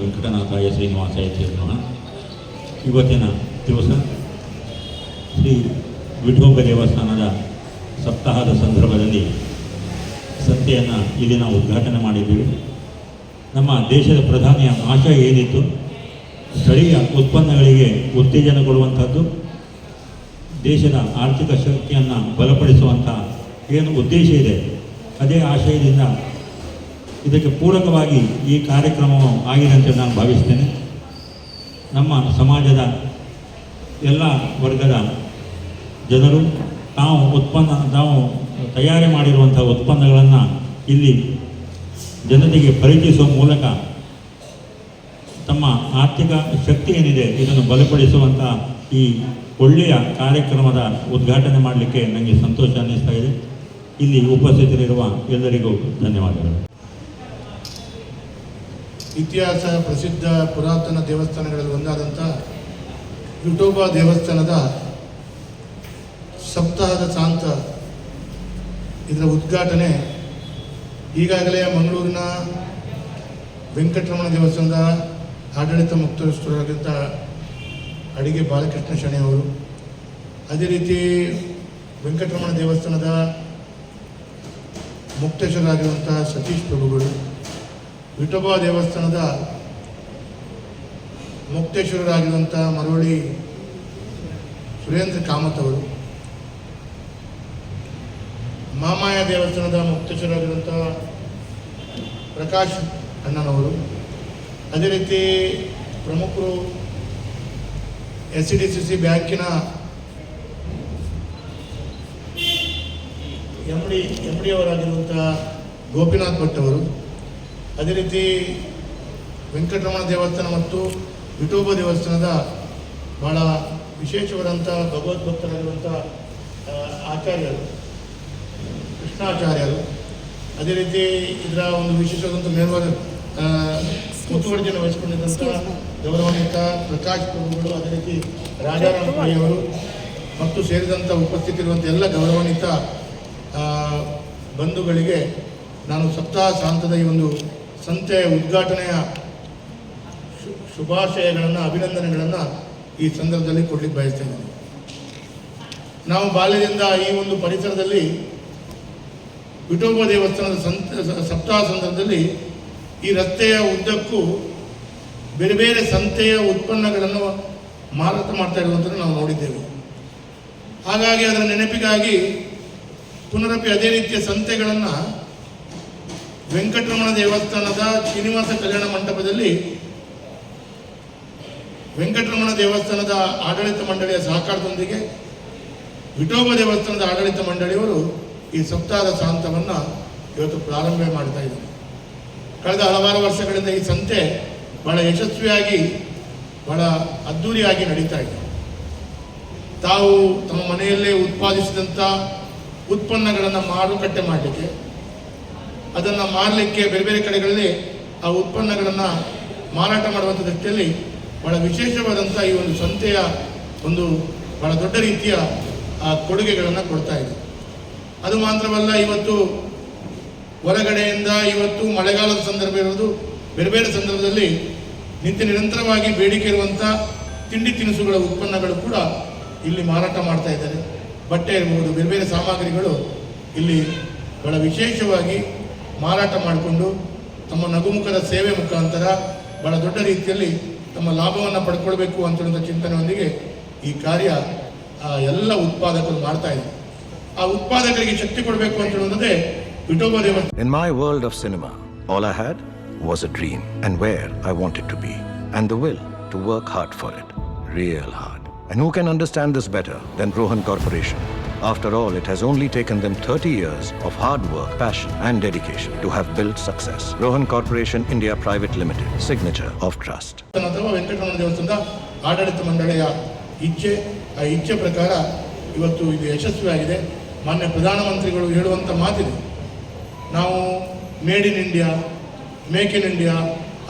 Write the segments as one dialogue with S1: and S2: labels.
S1: ವೆಂಕಟನಾಥಾಯ ಶ್ರೀನಿವಾಸಾಯ ತೀರ್ಮಾನ ಇವತ್ತಿನ ದಿವಸ ಶ್ರೀ ವಿಠೋಬ ದೇವಸ್ಥಾನದ ಸಪ್ತಾಹದ ಸಂದರ್ಭದಲ್ಲಿ ಸಂತೆಯನ್ನು ಇಲ್ಲಿ ನಾವು ಉದ್ಘಾಟನೆ ಮಾಡಿದ್ದೀವಿ. ನಮ್ಮ ದೇಶದ ಪ್ರಧಾನಿಯ ಆಶಯ ಏನಿತ್ತು? ಸ್ಥಳೀಯ ಉತ್ಪನ್ನಗಳಿಗೆ ಉತ್ತೇಜನ ಕೊಡುವಂಥದ್ದು, ದೇಶದ ಆರ್ಥಿಕ ಶಕ್ತಿಯನ್ನು ಬಲಪಡಿಸುವಂಥ ಏನು ಉದ್ದೇಶ ಇದೆ? ಅದೇ ಆಶಯದಿಂದ ಇದಕ್ಕೆ ಪೂರಕವಾಗಿ ಈ ಕಾರ್ಯಕ್ರಮವು ಆಗಿದೆ ಅಂತ ನಾನು ಭಾವಿಸ್ತೇನೆ. ನಮ್ಮ ಸಮಾಜದ ಎಲ್ಲ ವರ್ಗದ ಜನರು ತಾವು ಉತ್ಪನ್ನ, ತಾವು ತಯಾರಿ ಮಾಡಿರುವಂಥ ಉತ್ಪನ್ನಗಳನ್ನು ಇಲ್ಲಿ ಜನತೆಗೆ ಪರಿಚಯಿಸುವ ಮೂಲಕ ತಮ್ಮ ಆರ್ಥಿಕ ಶಕ್ತಿ ಏನಿದೆ ಇದನ್ನು ಬಲಪಡಿಸುವಂಥ ಈ ಒಳ್ಳೆಯ ಕಾರ್ಯಕ್ರಮದ ಉದ್ಘಾಟನೆ ಮಾಡಲಿಕ್ಕೆ ನನಗೆ ಸಂತೋಷ ಅನ್ನಿಸ್ತಾ ಇದೆ. ಇಲ್ಲಿ ಉಪಸ್ಥಿತರಿರುವ ಎಲ್ಲರಿಗೂ ಧನ್ಯವಾದಗಳು.
S2: ಇತಿಹಾಸ ಪ್ರಸಿದ್ಧ ಪುರಾತನ ದೇವಸ್ಥಾನಗಳಲ್ಲಿ ಒಂದಾದಂಥ ವಿಠೋಬಾ ದೇವಸ್ಥಾನದ ಸಪ್ತಾಹದ ಸಾಂತ ಇದರ ಉದ್ಘಾಟನೆ ಈಗಾಗಲೇ ಮಂಗಳೂರಿನ ವೆಂಕಟರಮಣ ದೇವಸ್ಥಾನದ ಆಡಳಿತ ಮುಕ್ತಸ್ಥರಾಗಿದ್ದ ಅಡಿಗೆ ಬಾಲಕೃಷ್ಣ ಶಣೆ ಅವರು. ಅದೇ ರೀತಿ ವೆಂಕಟರಮಣ ದೇವಸ್ಥಾನದ ಮುಕ್ತೇಶ್ವರಾಗಿರುವಂಥ ಸತೀಶ್ ಪ್ರಭುಗಳು ವಿಠೋಬಾ ದೇವಸ್ಥಾನದ ಮುಕ್ತೇಶ್ವರರಾಗಿರುವಂಥ ಮರವಳ್ಳಿ ಸುರೇಂದ್ರ ಕಾಮತ್ ಅವರು, ಮಾಮಾಯ ದೇವಸ್ಥಾನದ ಮುಕ್ತೇಶ್ವರರಾಗಿರುವಂಥ ಪ್ರಕಾಶ್ ಅಣ್ಣನವರು, ಅದೇ ರೀತಿ ಪ್ರಮುಖರು S C D C C ಬ್ಯಾಂಕಿನ ಎಂ ಡಿ ಎಂ ಡಿ ಅವರಾಗಿರುವಂಥ ಗೋಪಿನಾಥ್ ಭಟ್ ಅವರು ಅದೇ ರೀತಿ ವೆಂಕಟರಮಣ ದೇವಸ್ಥಾನ ಮತ್ತು ವಿಠೋಬ ದೇವಸ್ಥಾನದ ಬಹಳ ವಿಶೇಷವಾದಂಥ ಭಗವದ್ಭಕ್ತರಾಗಿರುವಂಥ ಆಚಾರ್ಯರು ಕೃಷ್ಣಾಚಾರ್ಯರು ಅದೇ ರೀತಿ ಇದರ ಒಂದು ವಿಶೇಷವಾದಂಥ ಮೇಲ್ವಾದ ಮುತುವರ್ಜನ ವಹಿಸಿಕೊಂಡಿದ್ದಂಥ ಗೌರವಾನ್ವಿತ ಪ್ರಕಾಶ್ ಪ್ರಭುಗಳು ಅದೇ ರೀತಿ ರಾಜಾರಾಮ್ ಪೈ ಅವರು ಮತ್ತು ಸೇರಿದಂಥ ಉಪಸ್ಥಿತಿರುವಂಥ ಎಲ್ಲ ಗೌರವಾನ್ವಿತ ಬಂಧುಗಳಿಗೆ ನಾನು ಸಪ್ತಾಹ ಸಾಂತದ ಈ ಒಂದು ಸಂತೆಯ ಉದ್ಘಾಟನೆಯ ಶುಭಾಶಯಗಳನ್ನು, ಅಭಿನಂದನೆಗಳನ್ನು ಈ ಸಂದರ್ಭದಲ್ಲಿ ಕೊಡಲಿಕ್ಕೆ ಬಯಸ್ತೇನೆ ನಾವು ಬಾಲ್ಯದಿಂದ ಈ ಒಂದು ಪರಿಸರದಲ್ಲಿ ವಿಠೋಬ ದೇವಸ್ಥಾನದ ಸಂತ, ಸಪ್ತಾಹ ಸಂದರ್ಭದಲ್ಲಿ ಈ ರಸ್ತೆಯ ಉದ್ದಕ್ಕೂ ಬೇರೆ ಬೇರೆ ಸಂತೆಯ ಉತ್ಪನ್ನಗಳನ್ನು ಮಾರಾಟ ಮಾಡ್ತಾ ಇರುವಂಥದ್ದು ನಾವು ನೋಡಿದ್ದೇವೆ. ಹಾಗಾಗಿ ಅದರ ನೆನಪಿಗಾಗಿ ಪುನರಪಿ ಅದೇ ರೀತಿಯ ಸಂತೆಗಳನ್ನು ವೆಂಕಟರಮಣ ದೇವಸ್ಥಾನದ ಶ್ರೀನಿವಾಸ ಕಲ್ಯಾಣ ಮಂಟಪದಲ್ಲಿ ವೆಂಕಟರಮಣ ದೇವಸ್ಥಾನದ ಆಡಳಿತ ಮಂಡಳಿಯ ಸಹಕಾರದೊಂದಿಗೆ ವಿಠೋಬ ದೇವಸ್ಥಾನದ ಆಡಳಿತ ಮಂಡಳಿಯವರು ಈ ಸಪ್ತಾಹದ ಸಾಂತವನ್ನು ಇವತ್ತು ಪ್ರಾರಂಭ ಮಾಡ್ತಾ ಇದ್ದಾರೆ. ಕಳೆದ ಹಲವಾರು ವರ್ಷಗಳಿಂದ ಈ ಸಂತೆ ಬಹಳ ಯಶಸ್ವಿಯಾಗಿ, ಬಹಳ ಅದ್ಧೂರಿಯಾಗಿ ನಡೀತಾ ಇದೆ. ತಾವು ತಮ್ಮ ಮನೆಯಲ್ಲೇ ಉತ್ಪಾದಿಸಿದಂಥ ಉತ್ಪನ್ನಗಳನ್ನು ಮಾರುಕಟ್ಟೆ ಮಾಡಲಿಕ್ಕೆ ಅದನ್ನು ಮಾರಲಿಕ್ಕೆ ಬೇರೆ ಬೇರೆ ಕಡೆಗಳಲ್ಲಿ ಆ ಉತ್ಪನ್ನಗಳನ್ನು ಮಾರಾಟ ಮಾಡುವಂಥ ದೃಷ್ಟಿಯಲ್ಲಿ ಬಹಳ ವಿಶೇಷವಾದಂಥ ಈ ಒಂದು ಸಂತೆಯ ಒಂದು ಬಹಳ ದೊಡ್ಡ ರೀತಿಯ ಆ, ಕೊಡುಗೆಗಳನ್ನು ಕೊಡ್ತಾ ಇದೆ. ಅದು ಮಾತ್ರವಲ್ಲ ಇವತ್ತು ಹೊರಗಡೆಯಿಂದ ಇವತ್ತು ಮಳೆಗಾಲದ ಸಂದರ್ಭ ಇರೋದು ಬೇರೆ ಬೇರೆ ಸಂದರ್ಭದಲ್ಲಿ ನಿತ್ಯ ನಿರಂತರವಾಗಿ ಬೇಡಿಕೆ ಇರುವಂಥ ತಿಂಡಿ ತಿನಿಸುಗಳ ಉತ್ಪನ್ನಗಳು ಕೂಡ ಇಲ್ಲಿ ಮಾರಾಟ ಮಾಡ್ತಾ ಇದ್ದಾರೆ. ಬಟ್ಟೆ ಇರ್ಬೋದು ಬೇರೆ ಬೇರೆ ಸಾಮಗ್ರಿಗಳು ಇಲ್ಲಿ ಬಹಳ ವಿಶೇಷವಾಗಿ ಮಾರಾಟ ಮಾಡಿಕೊಂಡು ತಮ್ಮ ನಗುಮುಖದ ಸೇವೆ ಮುಖಾಂತರ ಬಹಳ ದೊಡ್ಡ ರೀತಿಯಲ್ಲಿ ತಮ್ಮ ಲಾಭವನ್ನು ಪಡ್ಕೊಳ್ಬೇಕು ಅಂತ ಚಿಂತನೆಯೊಂದಿಗೆ ಈ ಕಾರ್ಯ, ಆ, ಎಲ್ಲ ಉತ್ಪಾದಕರು ಮಾಡ್ತಾ ಇದೆ ಆ ಉತ್ಪಾದಕರಿಗೆ ಶಕ್ತಿ ಕೊಡಬೇಕು ಅಂತ ಹೇಳುವಂಥದ್ದೇ ವಿಟೋಬ
S3: in my world of cinema all I had was a dream and where I wanted to be and the will to work hard for it real hard and who can understand this better than Rohan corporation After all, it has only taken them 30 years of hard work, passion, and dedication to have built success. Rohan Corporation India Private Limited, signature of trust.
S2: ಆಡಳಿತ ಮಂಡಳಿಯ ಇಚ್ಛೆ ಆ ಇಚ್ಛೆ ಪ್ರಕಾರ ಇವತ್ತು ಇದು ಯಶಸ್ವಿಯಾಗಿದೆ ಮಾನ್ಯ ಪ್ರಧಾನಮಂತ್ರಿಗಳು ಹೇಳುವಂಥ ಮಾತಿದೆ ನಾವು made in India make in India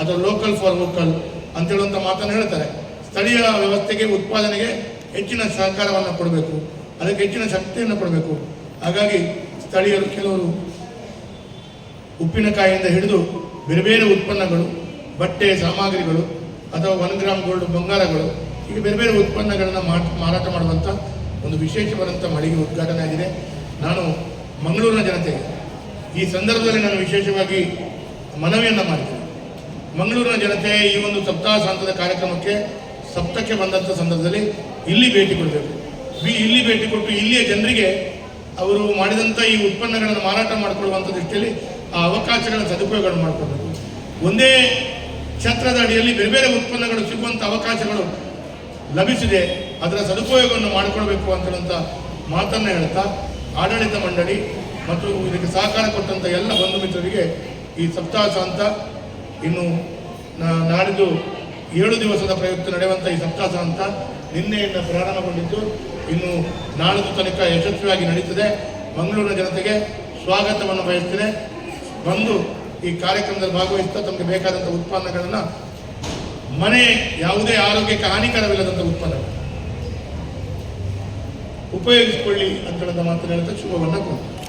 S2: ಅಥವಾ ಲೋಕಲ್ ಫಾರ್ ಲೋಕಲ್ ಅಂತ ಹೇಳುವಂಥ ಮಾತನ್ನು ಹೇಳ್ತಾರೆ ಸ್ಥಳೀಯ ವ್ಯವಸ್ಥೆಗೆ ಉತ್ಪಾದನೆಗೆ ಹೆಚ್ಚಿನ ಸಹಕಾರವನ್ನು ಕೊಡಬೇಕು ಅದಕ್ಕೆ ಹೆಚ್ಚಿನ ಶಕ್ತಿಯನ್ನು ಕೊಡಬೇಕು. ಹಾಗಾಗಿ ಸ್ಥಳೀಯರು ಕೆಲವರು ಉಪ್ಪಿನಕಾಯಿಯಿಂದ ಹಿಡಿದು ಬೇರೆ ಬೇರೆ ಉತ್ಪನ್ನಗಳು, ಬಟ್ಟೆ, ಸಾಮಗ್ರಿಗಳು ಅಥವಾ ಒನ್ ಗ್ರಾಮ್ ಗೋಲ್ಡ್ ಬಂಗಾರಗಳು, ಹೀಗೆ ಬೇರೆ ಬೇರೆ ಉತ್ಪನ್ನಗಳನ್ನು ಮಾರಾಟ ಮಾಡುವಂಥ ಒಂದು ವಿಶೇಷವಾದಂಥ ಮಳಿಗೆ ಉದ್ಘಾಟನೆ ಆಗಿದೆ. ನಾನು ಮಂಗಳೂರಿನ ಜನತೆ ಈ ಸಂದರ್ಭದಲ್ಲಿ ನಾನು ವಿಶೇಷವಾಗಿ ಮನವಿಯನ್ನು ಮಾಡ್ತೇನೆ. ಮಂಗಳೂರಿನ ಜನತೆ ಈ ಒಂದು ಸಪ್ತಾಹ ಸಾಂತದ ಕಾರ್ಯಕ್ರಮಕ್ಕೆ ಸಪ್ತಕ್ಕೆ ಬಂದಂಥ ಸಂದರ್ಭದಲ್ಲಿ ಇಲ್ಲಿ ಭೇಟಿ ಕೊಡಬೇಕು. ಬಿ ಇಲ್ಲಿ ಭೇಟಿ ಕೊಟ್ಟು ಇಲ್ಲಿಯ ಜನರಿಗೆ ಅವರು ಮಾಡಿದಂಥ ಈ ಉತ್ಪನ್ನಗಳನ್ನು ಮಾರಾಟ ಮಾಡಿಕೊಳ್ಳುವಂಥ ದೃಷ್ಟಿಯಲ್ಲಿ ಆ, ಅವಕಾಶಗಳನ್ನು ಸದುಪಯೋಗ ಮಾಡಿಕೊಳ್ಬೇಕು. ಒಂದೇ ಛತ್ರದ ಅಡಿಯಲ್ಲಿ ಬೇರೆ ಬೇರೆ ಉತ್ಪನ್ನಗಳು ಸಿಗುವಂಥ ಅವಕಾಶಗಳು ಲಭಿಸಿದೆ, ಅದರ ಸದುಪಯೋಗವನ್ನು ಮಾಡಿಕೊಳ್ಬೇಕು ಅಂತಕ್ಕಂಥ ಮಾತನ್ನು ಹೇಳ್ತಾ, ಆಡಳಿತ ಮಂಡಳಿ ಮತ್ತು ಇದಕ್ಕೆ ಸಹಕಾರ ಕೊಟ್ಟಂಥ ಎಲ್ಲ ಬಂಧು ಮಿತ್ರರಿಗೆ ಈ ಸಪ್ತಾಹ ಸಾಂತ ಇನ್ನು ನಾಡಿದ್ದು ಏಳು ದಿವಸದ ಪ್ರಯುಕ್ತ ನಡೆಯುವಂಥ ಈ ಸಪ್ತಾಹ ಅಂತ ನಿನ್ನೆಯಿಂದ ಪ್ರಾರಂಭಗೊಂಡಿದ್ದು ಇನ್ನು ನಾಳಿದ್ದು ತನಕ ಯಶಸ್ವಿಯಾಗಿ ನಡೀತದೆ. ಮಂಗಳೂರಿನ ಜನತೆಗೆ ಸ್ವಾಗತವನ್ನು ಬಯಸ್ತೇನೆ. ಬಂದು ಈ ಕಾರ್ಯಕ್ರಮದಲ್ಲಿ ಭಾಗವಹಿಸ್ತಾ ತಮಗೆ ಬೇಕಾದಂಥ ಉತ್ಪನ್ನಗಳನ್ನು, ಮನೆ ಯಾವುದೇ ಆರೋಗ್ಯಕ್ಕೆ ಹಾನಿಕರವಿಲ್ಲದಂಥ ಉತ್ಪನ್ನಗಳು. ಉಪಯೋಗಿಸಿಕೊಳ್ಳಿ ಅಂತ ಮಾತನ್ನು ಶುಭವನ್ನು ಕೊಡ್ತೀನಿ